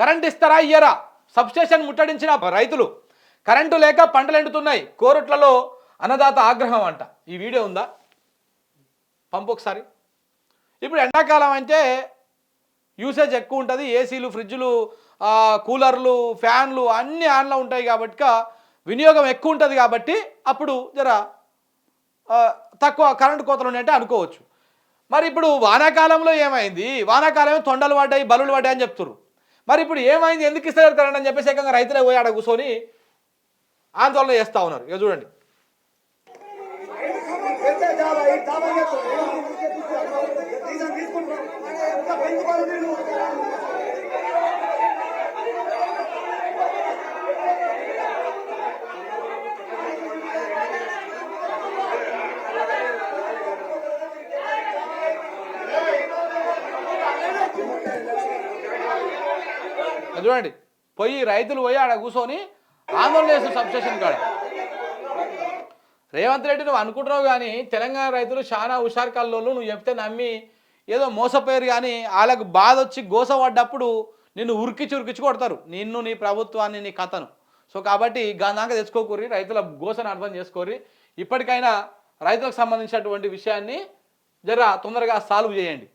Current ఇస్తారా ఇయ్యరా? Substation ముట్టడించిన రైతులు. Current లేక పంటలు ఎండుతున్నాయి. కోరుట్లలో అన్నదాత ఆగ్రహం అంట. ఈ వీడియో ఉందా? పంపు ఒకసారి. ఇప్పుడు ఎండాకాలం అంటే యూసేజ్ ఎక్కువ ఉంటుంది. ఏసీలు ఫ్రిడ్జ్లు కూలర్లు ఫ్యాన్లు అన్నీ ఆన్లో ఉంటాయి కాబట్టి వినియోగం ఎక్కువ ఉంటుంది కాబట్టి అప్పుడు జర తక్కువ కరెంటు కోతలు ఉన్నాయంటే అనుకోవచ్చు. మరి ఇప్పుడు వానాకాలంలో ఏమైంది? వానాకాలమే తొండలు పడ్డాయి బలులు పడ్డాయి అని చెప్తున్నారు మరి ఇప్పుడు ఏమైంది? ఎందుకు ఇస్తారు కరెంట్ అని చెప్పేసి ఏకంగా రైతులే పోయి ఆడ కూర్చొని ఆందోళన చేస్తూ ఉన్నారు. ఇక చూడండి. చూడండి. పోయి రైతులు పోయి ఆడ కూర్చొని ఆందోళన చేస్తారు సబ్స్టేషన్ కాడ. రేవంత్ రెడ్డి నువ్వు అనుకుంటున్నావు కానీ తెలంగాణ రైతులు చాలా హుషారు కల్లోళ్ళు నువ్వు చెప్తే నమ్మి ఏదో మోసపోయారు కానీ వాళ్ళకు బాధ వచ్చి గోస పడ్డప్పుడు నిన్ను ఉరికిచి ఉరికిచ్చి కొడతారు. నిన్ను నీ ప్రభుత్వాన్ని నీ కథను. సో కాబట్టి గాంధాక తెచ్చుకోకూరి రైతుల గోసను అర్థం చేసుకోరి. ఇప్పటికైనా రైతులకు సంబంధించినటువంటి విషయాన్ని జర తొందరగా సాల్వ్ చేయండి.